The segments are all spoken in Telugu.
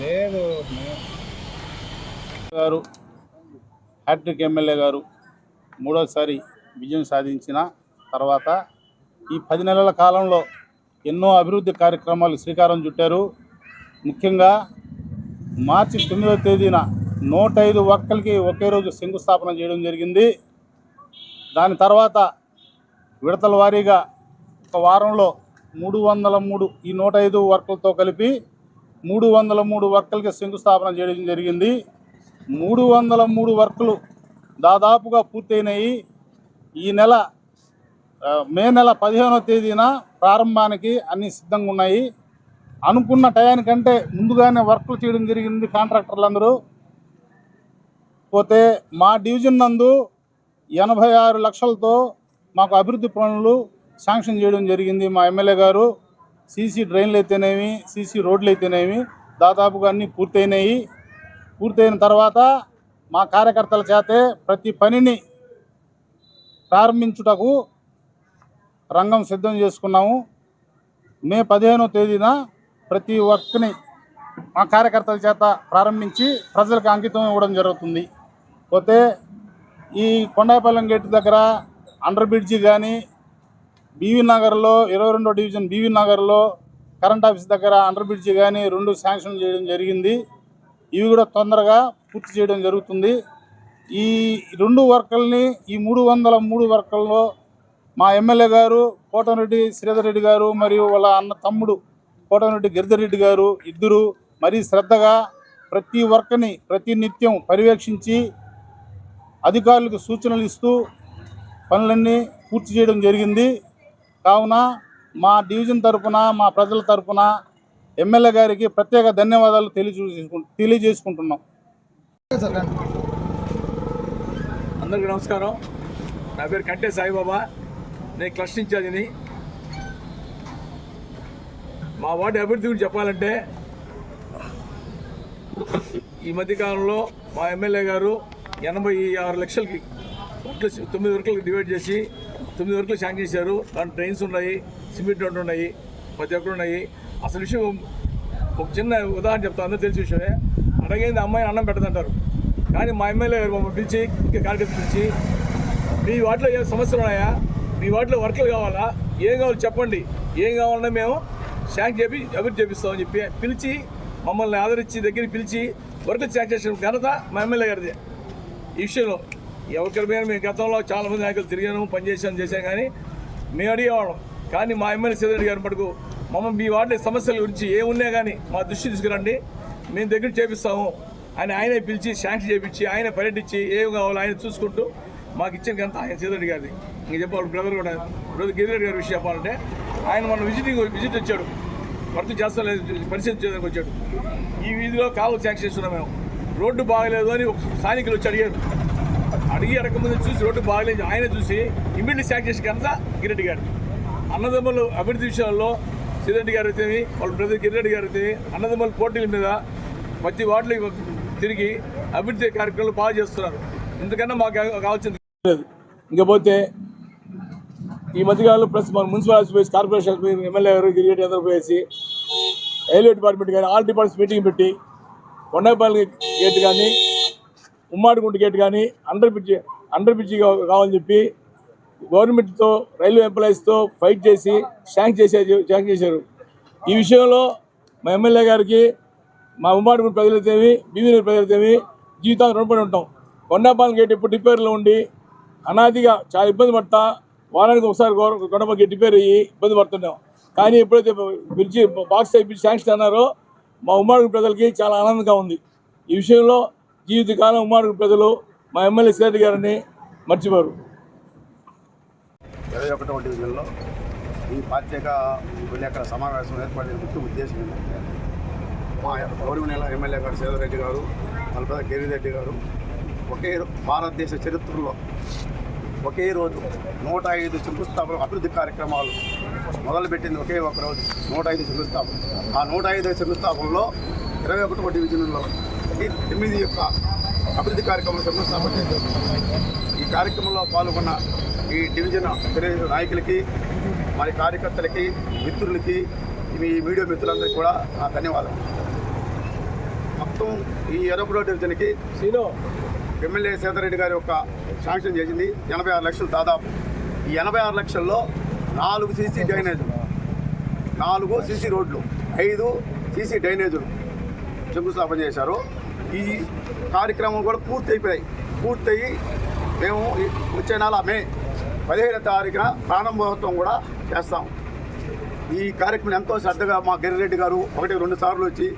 లేదు. గారు హ్యాట్రిక్ ఎమ్మెల్యే గారు మూడోసారి విజయం సాధించిన తర్వాత ఈ పది నెలల కాలంలో ఎన్నో అభివృద్ధి కార్యక్రమాలు శ్రీకారం చుట్టారు. ముఖ్యంగా మార్చి తొమ్మిదవ తేదీన నూట ఐదు ఒక్కలకి ఒకే రోజు శంకుస్థాపన చేయడం జరిగింది. దాని తర్వాత విడతల వారీగా ఒక వారంలో మూడు వందల మూడు ఈ నూట ఐదు వర్కులతో కలిపి మూడు వందల మూడు వర్కులకి శంకుస్థాపన చేయడం జరిగింది. మూడు వందల మూడు వర్కులు దాదాపుగా పూర్తయినాయి. ఈ నెల మే నెల పదిహేనవ తేదీన ప్రారంభానికి అన్ని సిద్ధంగా ఉన్నాయి. అనుకున్న టయానికంటే ముందుగానే వర్క్లు చేయడం జరిగింది కాంట్రాక్టర్లు అందరూ పోతే మా డివిజన్ నందు ఎనభై ఆరు లక్షలతో మాకు అభివృద్ధి పనులు శాంక్షన్ చేయడం జరిగింది. మా ఎమ్మెల్యే గారు సీసీ డ్రైన్లు అయితేనేమి సీసీ రోడ్లు అయితేనేమి దాదాపుగా అన్నీ పూర్తయినాయి. పూర్తయిన తర్వాత మా కార్యకర్తల చేతే ప్రతి పనిని ప్రారంభించుటకు రంగం సిద్ధం చేసుకున్నాము. మే పదిహేనో తేదీన ప్రతి వర్క్ని మా కార్యకర్తల చేత ప్రారంభించి ప్రజలకు అంకితం ఇవ్వడం జరుగుతుంది. పోతే ఈ కొండాయపాలెం గేట్ దగ్గర అండర్ బ్రిడ్జి కానీ బీవీ నగర్లో ఇరవై రెండో డివిజన్ బీవీ నగర్లో కరెంట్ ఆఫీస్ దగ్గర అండర్ బ్రిడ్జి కానీ రెండు శాంక్షన్ చేయడం జరిగింది. ఇవి కూడా తొందరగా పూర్తి చేయడం జరుగుతుంది. ఈ రెండు వర్కల్ని ఈ మూడు వందల మూడు వర్కల్లో మా ఎమ్మెల్యే గారు కోటమిరెడ్డి శ్రీధర్ రెడ్డి గారు మరియు వాళ్ళ అన్న తమ్ముడు కోటమిరెడ్డి గిరిధర్ రెడ్డి గారు ఇద్దరు మరీ శ్రద్ధగా ప్రతి వర్క్ని ప్రతి నిత్యం పర్యవేక్షించి అధికారులకు సూచనలు ఇస్తూ పనులన్నీ పూర్తి చేయడం జరిగింది. కావున మా డివిజన్ తరపున మా ప్రజల తరపున ఎమ్మెల్యే గారికి ప్రత్యేక ధన్యవాదాలు తెలియజేసుకు తెలియజేసుకుంటున్నాం. అందరికీ నమస్కారం. నా పేరు కంటే సాయిబాబా. నేను క్లస్టర్ ఇన్ఛార్జిని మా వార్డు అభివృద్ధి గురించి చెప్పాలంటే ఈ మధ్యకాలంలో మా ఎమ్మెల్యే గారు ఎనభై ఆరు లక్షలకి వర్కులు తొమ్మిది వర్కులకు డివైడ్ చేసి తొమ్మిది వర్కులు శాంక్షన్ చేశారు. దాంట్లో ట్రైన్స్ ఉన్నాయి సిమెంట్ రోడ్లు ఉన్నాయి ప్రతి ఒక్కరు ఉన్నాయి. అసలు విషయం ఒక చిన్న ఉదాహరణ చెప్తా అందరూ తెలిసి విషయమే. అడగైంది అమ్మాయిని అన్నం పెట్టదంటారు. కానీ మా ఎమ్మెల్యే గారు మమ్మల్ని పిలిచి ఇంకా కార్యకర్త పిలిచి మీ వాటిలో ఏ సమస్యలు ఉన్నాయా? మీ వాటిలో వర్కులు కావాలా? ఏం కావాలో చెప్పండి. ఏం కావాలన్నా మేము శాంక్ చేపి అభివృద్ధి చేపిస్తామని చెప్పి పిలిచి మమ్మల్ని ఆదరించి దగ్గర పిలిచి వర్కులు శాంక్ చేసిన ఘనత మా ఎమ్మెల్యే గారిదే. ఈ విషయంలో ఎవరికరి మీద మేము గతంలో చాలామంది నాయకులు తిరిగాను పనిచేసాను చేశాం కానీ మేము అడిగేవాళ్ళం. కానీ మా ఎమ్మెల్యే సీతారెడ్డి గారి మటుకు మమ్మల్ని మీ వాటి సమస్యల గురించి ఏమున్నా కానీ మా దృష్టి తీసుకురండి. మేము దగ్గర చేపిస్తాము. అని ఆయనే పిలిచి శాంక్షన్ చేపించి ఆయన పర్యటించి ఏం కావాలో ఆయన చూసుకుంటూ మాకు ఇచ్చిన గంత ఆయన సీతారెడ్డి గారిది. ఇంక చెప్పాడు బ్రదర్ కూడా బ్రదర్ గిరిరెడ్డి గారి విషయం చెప్పాలంటే ఆయన మన విజిటింగ్ విజిట్ వచ్చాడు. వర్క్ చేస్తా లేదు పరిశీలించడానికి వచ్చాడు. ఈ వీధిలో కాలు శాంక్షన్ చేస్తున్నాం మేము. రోడ్డు బాగలేదు అని స్థానికులు వచ్చి అడిగారు. అడిగి అడగముందు చూసి రోడ్డు బాగలేదు ఆయన చూసి ఇమీడియట్ శాంక్షన్ చేసిన ఘనత గిరెడ్డి గారు అన్నదమ్ములు అభివృద్ధి విషయాల్లో సిరెడ్డి గారు అయితే వాళ్ళ బ్రదర్ గిరిరెడ్డి గారు అయితే అన్నదమ్ముల పోటీల మీద ప్రతి వార్డులు తిరిగి అభివృద్ధి కార్యక్రమాలు బాగా చేస్తున్నారు. ఇంతకన్నా మాకు కావాల్సింది లేదు. ఇంకపోతే ఈ మధ్యకాలంలో ప్లస్ మన మున్సిపల్ ఆఫీస్ కార్పొరేషన్ ఎమ్మెల్యే గారు గిరిగేటి అందరూ పోయేసి రైల్వే డిపార్ట్మెంట్ కానీ ఆల్ డిపార్ట్మెంట్స్ మీటింగ్ పెట్టి కొండపల్లి గేట్ కానీ ఉమ్మాడిగుంట గేట్ కానీ అండర్ బ్రిడ్జి అండర్ బ్రిడ్జి కావాలని చెప్పి గవర్నమెంట్తో రైల్వే ఎంప్లాయీస్తో ఫైట్ చేసి శాంక్ చేసే శాంక్ చేశారు. ఈ విషయంలో మా ఎమ్మెల్యే గారికి మా ఉమ్మాడిపూడి ప్రజలైతేమి బీవీనగర్ ప్రజలైతేమి జీవితాన్ని రుణపడి ఉంటాం. కొండపాలెం గేట్ ఇప్పుడు రిపేర్లో ఉండి అనాదిగా చాలా ఇబ్బంది పడతా. వారానికి ఒకసారి కొండపాలెం గేట్ రిపేర్ అయ్యి ఇబ్బంది పడుతున్నాం కానీ ఎప్పుడైతే పిలిచి బాక్స్ అయిపోయి శాంక్షన్ అన్నారో మా ఉమ్మడి ప్రజలకి చాలా ఆనందంగా ఉంది. ఈ విషయంలో జీవితకాలం ఉమ్మడి ప్రజలు మా ఎమ్మెల్యే సేటి గారిని మర్చిపోరు. ఇరవై ఒకటవ డివిజన్లో ఈ ప్రత్యేక విలేకరుల సమావేశం ఏర్పడిన ముఖ్య ఉద్దేశం ఏంటంటే మా గౌరవనీయుల ఎమ్మెల్యే గారు సేదరెడ్డి గారు మల్పద గిరిరెడ్డి గారు ఒకే భారతదేశ చరిత్రలో ఒకే రోజు నూట ఐదు శంకుస్థాపన అభివృద్ధి కార్యక్రమాలు మొదలుపెట్టింది ఒకే ఒక రోజు నూట ఐదు శంకుస్థాపన. ఆ నూట ఐదు శంకుస్థాపనలో ఇరవై ఒకటి డివిజన్లో ఎనిమిది తొమ్మిది యొక్క అభివృద్ధి కార్యక్రమం శంకుస్థాపన చేశారు. ఈ కార్యక్రమంలో పాల్గొన్న ఈ డివిజన్ తెలుగు నాయకులకి మరి కార్యకర్తలకి మిత్రులకి మీ మీడియా మిత్రులందరికీ కూడా నా ధన్యవాదాలు. మొత్తం ఈ ఎరపుడో డివిజన్కి శ్రీను ఎమ్మెల్యే సేదరెడ్డి గారి యొక్క శాంక్షన్ చేసింది. ఎనభై ఆరు లక్షలు దాదాపు. ఈ ఎనభై ఆరు లక్షల్లో నాలుగు సీసీ డ్రైనేజులు. నాలుగు సీసీ రోడ్లు. ఐదు సీసీ డ్రైనేజులు శంకుస్థాపన చేశారు. ఈ కార్యక్రమం కూడా పూర్తి అయిపోయాయి పూర్తయి మేము వచ్చే నెల మే పదిహేను తారీఖున ప్రారంభోత్సవం కూడా చేస్తాం. ఈ కార్యక్రమం ఎంతో శ్రద్ధగా మా గిరిరెడ్డి గారు ఒకటి రెండు సార్లు వచ్చి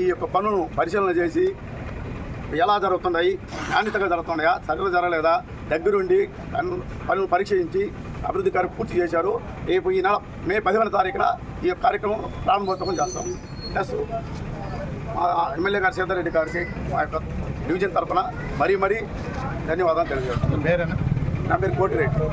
ఈ యొక్క పనులను పరిశీలన చేసి ఎలా జరుగుతున్నాయి? నాణ్యతగా జరుగుతున్నాయా? సరిగ్గా జరగలేదా? దగ్గరుండి పనులు పరీక్షించి అభివృద్ధి కార్యం పూర్తి చేశారు. రేపు ఈ నెల మే పదిహేను తారీఖున ఈ కార్యక్రమం ప్రారంభోత్సవం చేస్తాం. ప్లస్ మా ఎమ్మెల్యే గారు సీతారెడ్డి గారికి మా యొక్క డివిజన్ తరఫున మరీ మరీ ధన్యవాదాలు తెలియజేస్తాను పేరేనా? నా పేరు కోటిరెడ్డి.